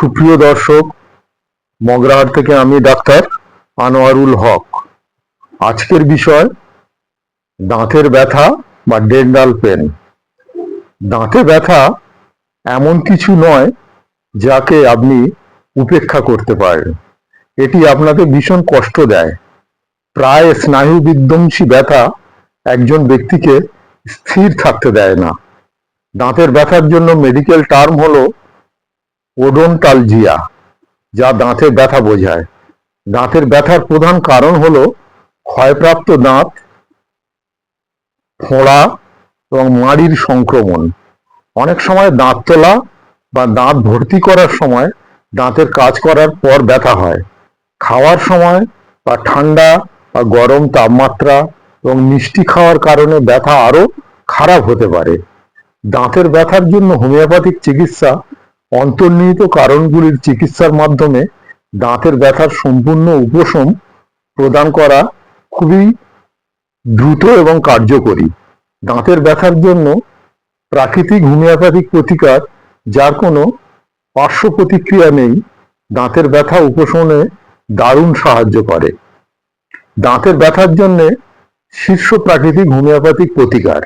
সুপ্রিয় দর্শক, মগরাহাট থেকে আমি ডাক্তার আনোয়ারুল হক। আজকের বিষয়, দাঁতের ব্যথা বা ডেন্ডাল পেন। দাঁতে ব্যথা এমন কিছু নয় যাকে আপনি উপেক্ষা করতে পারেন। এটি আপনাকে ভীষণ কষ্ট দেয়। প্রায় স্নায়ু বিধ্বংসী ব্যথা একজন ব্যক্তিকে স্থির থাকতে দেয় না। দাঁতের ব্যথার জন্য মেডিকেল টার্ম হলো ওডোনটালজিয়া, যা দাঁতের ব্যথা বোঝায়। দাঁতের ব্যথার প্রধান কারণ হলো ক্ষয়প্রাপ্ত দাঁত, ফোঁড়া এবং মাড়ির সংক্রমণ। অনেক সময় দাঁত তোলা বা দাঁত ভর্তি করার সময় দাঁতের কাজ করার পর ব্যথা হয়। খাওয়ার সময় বা ঠান্ডা বা গরম তাপমাত্রা এবং মিষ্টি খাওয়ার কারণে ব্যথা আরও খারাপ হতে পারে। দাঁতের ব্যথার জন্য হোমিওপ্যাথিক চিকিৎসা অন্তর্নিহিত কারণগুলির চিকিৎসার মাধ্যমে দাঁতের ব্যথার সম্পূর্ণ উপশম প্রদান করা খুবই দ্রুত এবং কার্যকরী। দাঁতের ব্যথার জন্য প্রাকৃতিক হোমিওপ্যাথিক প্রতিকার, যার কোনো পার্শ্ব প্রতিক্রিয়া নেই, দাঁতের ব্যথা উপশমনে দারুণ সাহায্য করে। দাঁতের ব্যথার জন্য শীর্ষ প্রাকৃতিক হোমিওপ্যাথিক প্রতিকার।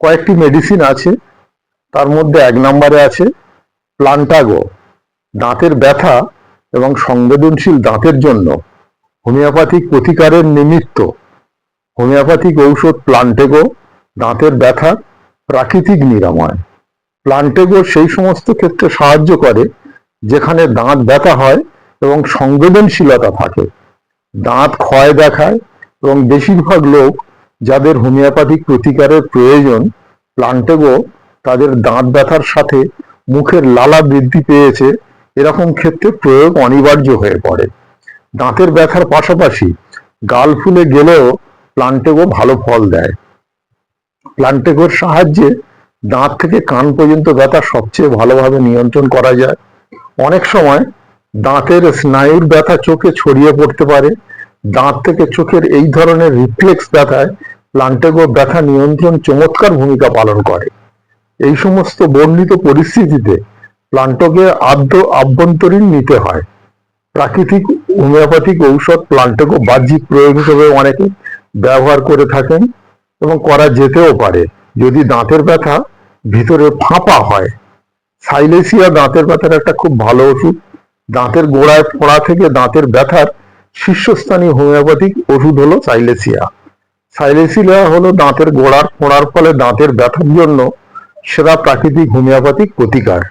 কয়েকটি মেডিসিন আছে, তার মধ্যে এক নম্বরে আছে প্লান্টাগো, দাঁতের ব্যথা এবং সংবেদনশীল দাঁতের জন্য হোমিওপ্যাথিক প্রতিকারের নিমিত্ত। হোমিওপ্যাথিক ঔষধ প্লান্টেগো, দাঁতের ব্যথার প্রাকৃতিক নিরাময়। প্লান্টেগো সেই সমস্ত ক্ষেত্রে সাহায্য করে যেখানে দাঁত ব্যথা হয় এবং সংবেদনশীলতা থাকে। দাঁত ক্ষয় দেখায় এবং বেশিরভাগ লোক যাদের হোমিওপ্যাথিক প্রতিকারের প্রয়োজন, প্লান্টেগো তাদের দাঁত ব্যথার সাথে মুখের লালা বৃদ্ধি পেয়েছে, এরকম ক্ষেত্রে প্রয়োগ অনিবার্য হয়ে পড়ে। দাঁতের ব্যথার পাশাপাশি গাল ফুলে গেলেও প্লান্টেগো ভালো ফল দেয়। প্লান্টেগোর সাহায্যে দাঁত থেকে কান পর্যন্ত ব্যথা সবচেয়ে ভালোভাবে নিয়ন্ত্রণ করা যায়। অনেক সময় দাঁতের স্নায়ুর ব্যথা চোখে ছড়িয়ে পড়তে পারে। দাঁত থেকে চোখের এই ধরনের রিফ্লেক্স ব্যথায় প্লান্টেগো ব্যথা নিয়ন্ত্রণ চমৎকার ভূমিকা পালন করে। এই সমস্ত বর্ণিত পরিস্থিতিতে প্লান্টকে আদ্য আভ্যন্তরীণ নিতে হয়। প্রাকৃতিক হোমিওপ্যাথিক ঔষধ প্লান্টকো বাহ্যিক প্রয়োগ হিসেবে অনেকে ব্যবহার করে থাকেন এবং করা যেতেও পারে। যদি দাঁতের ব্যথা ভিতরে ফাঁপা হয়, সাইলেসিয়া দাঁতের ব্যথার একটা খুব ভালো ওষুধ। দাঁতের গোড়ায় ফোড়া থেকে দাঁতের ব্যথার শীর্ষস্থানীয় হোমিওপ্যাথিক ওষুধ হলো সাইলেসিয়া। সাইলেসিয়া হলো দাঁতের গোড়ার ফোড়ার ফলে দাঁতের ব্যথার জন্য সেরা প্রাকৃতিক হোমিওপ্যাথিক প্রতিকার।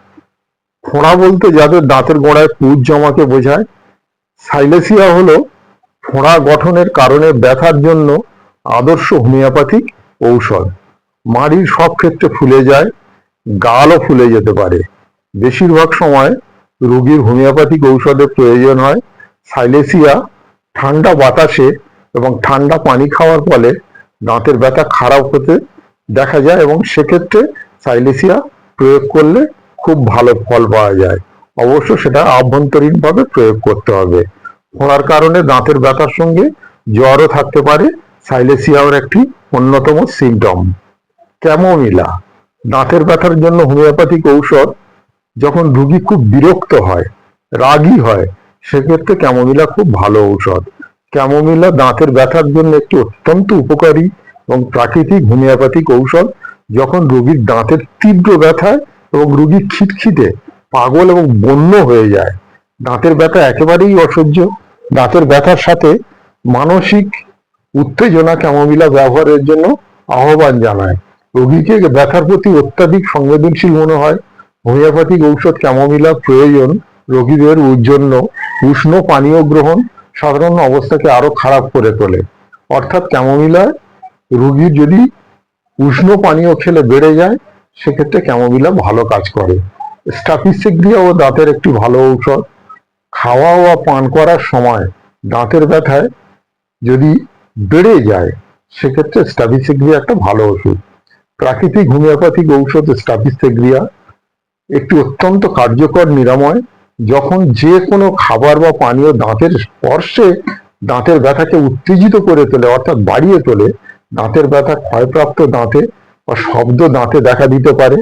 ফোঁড়া বলতে যাদের দাঁতের গোড়ায় পুজ জমাকে বোঝায়, সাইলেসিয়া হলো ফোঁড়া গঠনের কারণে ব্যথার জন্য আদর্শ হোমিওপ্যাথিক ঔষধ। মাড়ির সব ক্ষেত্রে ফুলে যায়, গালও ফুলে যেতে পারে। বেশিরভাগ সময় রোগীর হোমিওপ্যাথিক ঔষধের প্রয়োজন হয় সাইলেসিয়া, ঠান্ডা বাতাসে এবং ঠান্ডা পানি খাওয়ার ফলে দাঁতের ব্যথা খারাপ হতে দেখা যায় এবং সেক্ষেত্রে সাইলেসিয়া প্রয়োগ করলে খুব ভালো ফল পাওয়া যায়। অবশ্য সেটা আভ্যন্তরীণভাবে প্রয়োগ করতে হবে। ফোড়ার কারণে দাঁতের ব্যথার সঙ্গে জ্বরও থাকতে পারে। সাইলেসিয়ার একটি অন্যতম সিমটম ক্যামোমিলা দাঁতের ব্যথার জন্য হোমিওপ্যাথিক ঔষধ যখন রুগী খুব বিরক্ত হয়, রাগী হয়, সেক্ষেত্রে ক্যামোমিলা খুব ভালো ঔষধ। ক্যামোমিলা দাঁতের ব্যথার জন্য একটি অত্যন্ত উপকারী এবং প্রাকৃতিক হোমিওপ্যাথিক ঔষধ। যখন রোগীর দাঁতের তীব্র ব্যথায় এবং রুগী খিটখিটে, পাগল এবং বন্য হয়ে যায়। দাঁতের ব্যথা একেবারেই অসহ্য। দাঁতের ব্যথার সাথে মানসিক উত্তেজনা ক্যামোমিলা ব্যবহারের জন্য আহ্বান জানায়। রোগীকে ব্যথার প্রতি অত্যাধিক সংবেদনশীল মনে হয়। হোমিওপ্যাথিক ঔষধ ক্যামোমিলা প্রয়োজন রোগীদের জন্য। উষ্ণ পানীয় গ্রহণ সাধারণ অবস্থাকে আরও খারাপ করে তোলে। অর্থাৎ ক্যামোমিলা রোগীর যদি উষ্ণ পানীয় খেলে বেড়ে যায়, সেক্ষেত্রে ক্যামোমিলা ভালো কাজ করে। স্টাফিসেগ্রিয়া ও দাঁতের একটি ভালো ঔষধ। খাওয়া বা পান করার সময় দাঁতের ব্যথায় যদি বেড়ে যায়, সেক্ষেত্রে স্টাফিসেগ্রিয়া একটা ভালো ওষুধ। প্রাকৃতিক হোমিওপ্যাথিক ঔষধ স্টাফিসেগ্রিয়া একটি অত্যন্ত কার্যকর নিরাময়। যখন যে কোনো খাবার বা পানীয় দাঁতের স্পর্শে দাঁতের ব্যথাকে উত্তেজিত করে তোলে, অর্থাৎ বাড়িয়ে তোলে দাঁতের ব্যথা ক্ষয়প্রাপ্ত দাঁতে বা শব্দ দাঁতে দেখা দিতে পারে।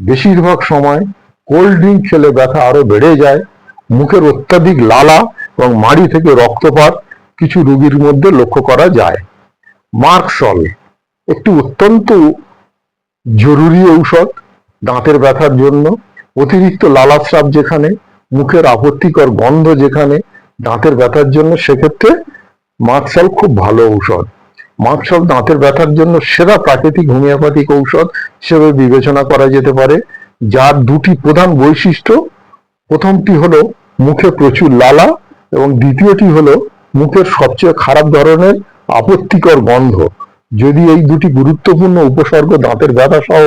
বেশিরভাগ সময় কোল্ড ড্রিঙ্ক খেলে ব্যথা আরও বেড়ে যায়। মুখের অত্যাধিক লালা এবং মাড়ি থেকে রক্তপাত কিছু রোগীর মধ্যে লক্ষ্য করা যায়। মার্কসল একটি অত্যন্ত জরুরি ঔষধ দাঁতের ব্যথার জন্য। অতিরিক্ত লালাস্রাব যেখানে, মুখের আপত্তিকর গন্ধ যেখানে দাঁতের ব্যথার জন্য, সেক্ষেত্রে মার্কসল খুব ভালো ঔষধ। মার্কসল দাঁতের ব্যথার জন্য সেরা প্রাকৃতিক হোমিওপ্যাথিক ঔষধ হিসেবে বিবেচনা করা যেতে পারে, যার দুটি প্রধান বৈশিষ্ট্য। প্রথমটি হলো মুখে প্রচুর লালা এবং দ্বিতীয়টি হলো মুখের সবচেয়ে খারাপ ধরনের আপত্তিকর গন্ধ। যদি এই দুটি গুরুত্বপূর্ণ উপসর্গ দাঁতের ব্যথা সহ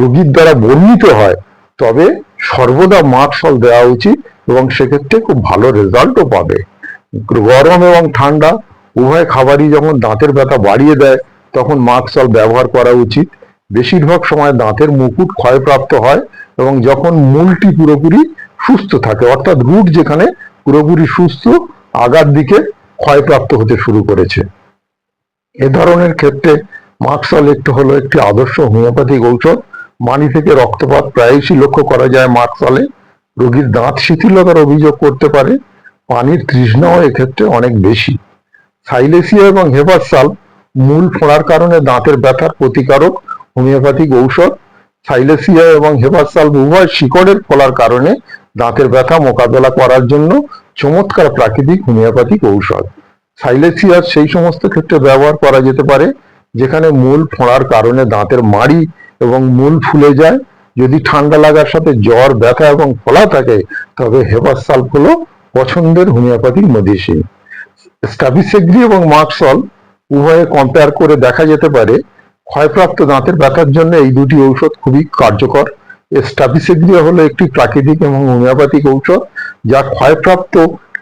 রোগীর দ্বারা বর্ণিত হয়, তবে সর্বদা মার্কসল দেওয়া উচিত এবং সেক্ষেত্রে খুব ভালো রেজাল্টও পাবে। গরম এবং ঠান্ডা উভয় খাবারই যখন দাঁতের ব্যথা বাড়িয়ে দেয়, তখন মাস্কল ব্যবহার করা উচিত। বেশিরভাগ সময় দাঁতের মুকুট ক্ষয়প্রাপ্ত হয় এবং যখন মূলটি পুরোপুরি সুস্থ থাকে, অর্থাৎ রুট যেখানে পুরোপুরি সুস্থ, আগার দিকে ক্ষয়প্রাপ্ত হতে শুরু করেছে। এ ধরনের ক্ষেত্রে মার্কসল একটু হলো একটি আদর্শ হোমিওপ্যাথিক ঔষধ। মানি থেকে রক্তপাত প্রায়শই লক্ষ্য করা যায় মার্কসলে রোগীর দাঁত শিথিলতার অভিযোগ করতে পারে। পানির তৃষ্ণাও এক্ষেত্রে অনেক বেশি। সাইলেসিয়া এবং হেপারসাল মূল ফোঁড়ার কারণে দাঁতের ব্যথার প্রতিকারক, হোমিওপ্যাথিক ঔষধ সাইলেসিয়া এবং হেপারসাল উভয় শিকড়ের ফলার কারণে দাঁতের ব্যথা মোকাবেলা করার জন্য চমৎকার প্রাকৃতিক হোমিওপ্যাথিক ঔষধ। সাইলেসিয়ার সেই সমস্ত ক্ষেত্রে ব্যবহার করা যেতে পারে, যেখানে মূল ফোঁড়ার কারণে দাঁতের মাড়ি এবং মূল ফুলে যায়। যদি ঠান্ডা লাগার সাথে জ্বর, ব্যথা এবং ফোলা থাকে, তবে হেপারসাল হলো পছন্দের হোমিওপ্যাথিক মেডিসিন স্টাবিসেগ্রি এবং মার্কসল উভয়ে কম্পেয়ার করে দেখা যেতে পারে। ক্ষয়প্রাপ্ত দাঁতের ব্যথার জন্য এই দুটি ঔষধ খুবই কার্যকর। স্টাবিসেগ্রিয়া হলো একটি প্রাকৃতিক এবং হোমিওপ্যাথিক ঔষধ যা ক্ষয়প্রাপ্ত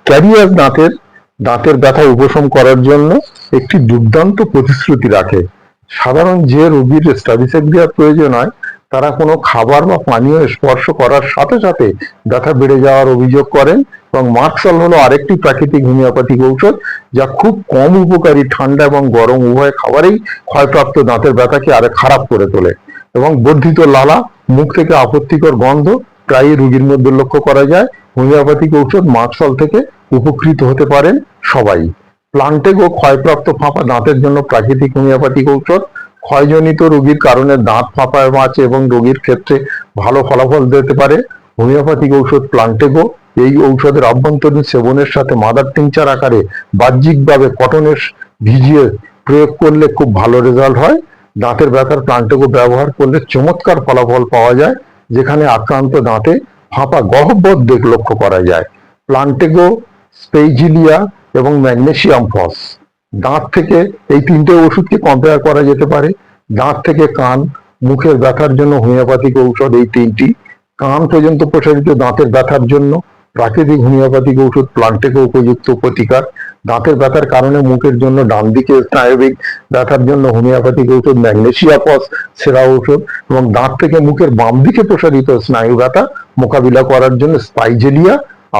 ক্যারিয়ার দাঁতের দাঁতের ব্যথা উপশম করার জন্য একটি দুর্দান্ত প্রতিশ্রুতি রাখে। সাধারণ যে রোগীর স্টাবিসেগ্রিয়ার প্রয়োজন হয়, তারা কোনো খাবার বা পানীয় স্পর্শ করার সাথে সাথে ব্যথা বেড়ে যাওয়ার অভিযোগ করেন এবং মার্কসল হলো আরেকটি প্রাকৃতিক হোমিওপ্যাথিক ঔষধ যা খুব কম উপকারী ঠান্ডা এবং গরম উভয় খাবারেই ক্ষয়প্রাপ্ত দাঁতের ব্যথাকে আরে খারাপ করে তোলে। এবং বর্ধিত লালা, মুখ থেকে আপত্তিকর গন্ধ প্রায়ই রুগীর মধ্যে লক্ষ্য করা যায়। হোমিওপ্যাথিক ঔষধ মার্কসল থেকে উপকৃত হতে পারেন সবাই। প্লান্টেগ ক্ষয়প্রাপ্ত ফাঁপা দাঁতের জন্য প্রাকৃতিক হোমিওপ্যাথিক ঔষধ। ক্ষয়জনিত রোগীর কারণে দাঁত ফাঁপা আছে এবং রোগীর ক্ষেত্রে ভালো ফলাফল দিতে পারে। হোমিওপ্যাথিক ঔষধ প্লান্টেগো এই ঔষধের আভ্যন্তরীণ সেবনের সাথে মাদার টিংচার আকারে বাহ্যিকভাবে কটনের ভিজিয়ে প্রয়োগ করলে খুব ভালো রেজাল্ট হয়। দাঁতের ব্যথার প্লান্টেগো ব্যবহার করলে চমৎকার ফলাফল পাওয়া যায়, যেখানে আক্রান্ত দাঁতে ফাঁপা গহ্বর দেখ লক্ষ্য করা যায়। প্লান্টেগো, স্পেইজিলিয়া এবং ম্যাগনেসিয়াম ফস। দাঁত থেকে এই তিনটে ওষুধকে কম্পেয়ার করা যেতে পারে? দাঁত থেকে কান, মুখের ব্যথার জন্য হোমিওপ্যাথিক ঔষধ এই তিনটি। কান পর্যন্ত প্রসারিত দাঁতের ব্যথার জন্য প্রাকৃতিক হোমিওপ্যাথিক ঔষধ প্লান্টেকে উপযুক্ত প্রতিকার। দাঁতের ব্যথার কারণে মুখের জন্য ডান দিকে স্নায়বিক ব্যথার জন্য হোমিওপ্যাথিক ঔষধ, ম্যাগনেশিয়া পস সেরা ঔষধ এবং দাঁত থেকে মুখের বাম দিকে প্রসারিত স্নায়ু ব্যথা মোকাবিলা করার জন্য স্পাইজেলিয়া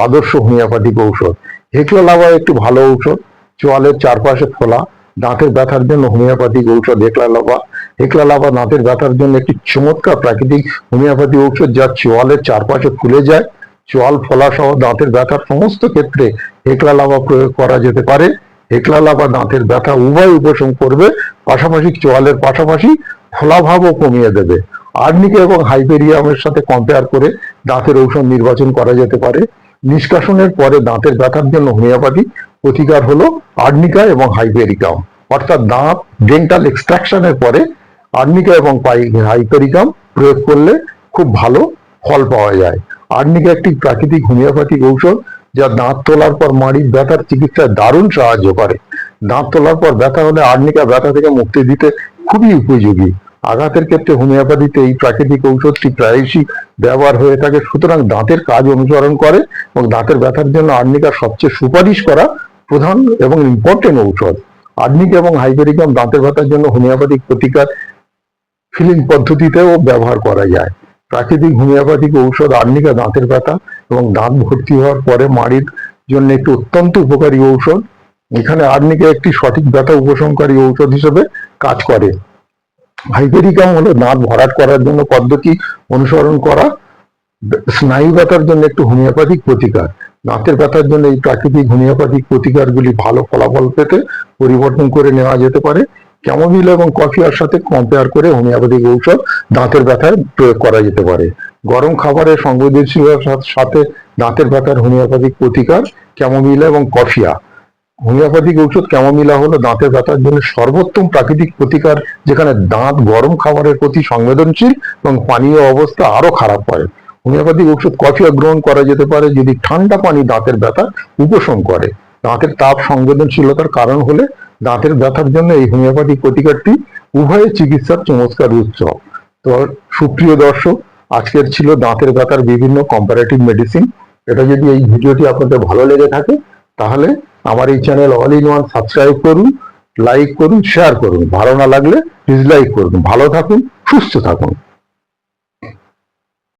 আদর্শ হোমিওপ্যাথিক ঔষধ। হেকলা লাভা একটি ভালো ঔষধ, চোয়ালের চারপাশে ফোলা, দাঁতের ব্যথার জন্য হোমিওপ্যাথিক ঔষধ হেকলা লাভা হেকলা লাভা দাঁতের ব্যথার জন্য একটি চমৎকার প্রাকৃতিক হোমিওপ্যাথি ঔষধ যা চোয়ালের চারপাশে ফুলে যায়। চোয়াল ফোলা সহ দাঁতের ব্যথার সমস্ত ক্ষেত্রে হেকলা লাভা প্রয়োগ করা যেতে পারে। হেকলা লাভা দাঁতের ব্যথা উভয় উপশম করবে, পাশাপাশি চোয়ালের পাশাপাশি ফোলাভাবও কমিয়ে দেবে। আর্নিকা এবং হাইপেরিয়ামের সাথে কম্পেয়ার করে দাঁতের ঔষধ নির্বাচন করা যেতে পারে। নিষ্কাশনের পরে দাঁতের ব্যথার জন্য হোমিওপ্যাথি প্রতিকার হলো আর্নিকা এবং হাইপেরিকাম। অর্থাৎ দাঁত ডেন্টাল এক্সট্রাকশনের পরে আর্নিকা এবং হাইপেরিকাম প্রয়োগ করলে খুব ভালো ফল পাওয়া যায়। আর্নিকা একটি প্রাকৃতিক হোমিওপ্যাথিক ঔষধ যা দাঁত তোলার পর মাড়ির ব্যথার চিকিৎসায় দারুণ সাহায্য করে। দাঁত তোলার পর ব্যথা হলে আর্নিকা ব্যথা থেকে মুক্তি দিতে খুবই উপযোগী। আঘাতের ক্ষেত্রে হোমিওপ্যাথিতে এই প্রাকৃতিক ঔষধটি প্রায়শই ব্যবহার হয়ে থাকে, সুতরাং দাঁতের কাজ অনুসরণ করে এবং দাঁতের ব্যথার জন্য আর্নিকা সবচেয়ে সুপারিশ করা প্রধান এবং ইম্পর্টেন্ট ঔষধ। আর্নিক এবং হাইপেরিকাম দাঁতের ব্যথার জন্য হোমিওপ্যাথিক প্রতিকার ফিলিং পদ্ধতিতেও ব্যবহার করা যায়। প্রাকৃতিক হোমিওপ্যাথিক ঔষধ, আর্নিকা দাঁতের ব্যথা এবং দাঁত ভর্তি হওয়ার পরে মাড়ির জন্য একটি অত্যন্ত উপকারী ঔষধ। এখানে আর্নিকা একটি সঠিক ব্যথা উপশমকারী ঔষধ হিসেবে কাজ করে। হাইপেরিকাম হলো দাঁত ভরাট করার জন্য পদ্ধতি অনুসরণ করা, স্নায়ু ব্যথার জন্য একটু হোমিওপ্যাথিক প্রতিকার। দাঁতের ব্যথার জন্য এই প্রাকৃতিক হোমিওপ্যাথিক প্রতিকারগুলি ভালো ফলাফল পেতে পরিবর্তন করে নেওয়া যেতে পারে। ক্যামোমিল এবং কফিয়ার সাথে কম্পেয়ার করে হোমিওপ্যাথিক ঔষধ দাঁতের ব্যথায় প্রয়োগ করা যেতে পারে। গরম খাবারের সংবেদনশীলতার সাথে- দাঁতের ব্যথার হোমিওপ্যাথিক প্রতিকার ক্যামোমিলা এবং কফিয়া। হোমিওপ্যাথিক ঔষধ ক্যামোমিলা হলো দাঁতের ব্যথার জন্য সর্বোত্তম প্রাকৃতিক প্রতিকার, যেখানে দাঁত গরম খাবারের প্রতি সংবেদনশীল এবং পানীয় অবস্থা আরও খারাপ হয়। হোমিওপ্যাথিক ঔষধ কফিয়া গ্রহণ করা যেতে পারে যদি ঠান্ডা পানি দাঁতের ব্যথা উপশম করে। দাঁতের তাপ সংবেদনশীলতার কারণ হলে দাঁতের ব্যথার জন্য এই হোমিওপ্যাথিক প্রতিকারটি উভয় চিকিৎসার চমৎকার উৎস তো সুপ্রিয় দর্শক, আজকের ছিল দাঁতের ব্যথার বিভিন্ন কম্পারেটিভ মেডিসিন এটা যদি এই ভিডিওটি আপনাদের ভালো লেগে থাকে, তাহলে আমার এই channel all in one subscribe করুন লাইক করুন শেয়ার করুন। ভালো না লাগলে ডিসলাইক করুন। ভালো থাকুন, সুস্থ থাকুন।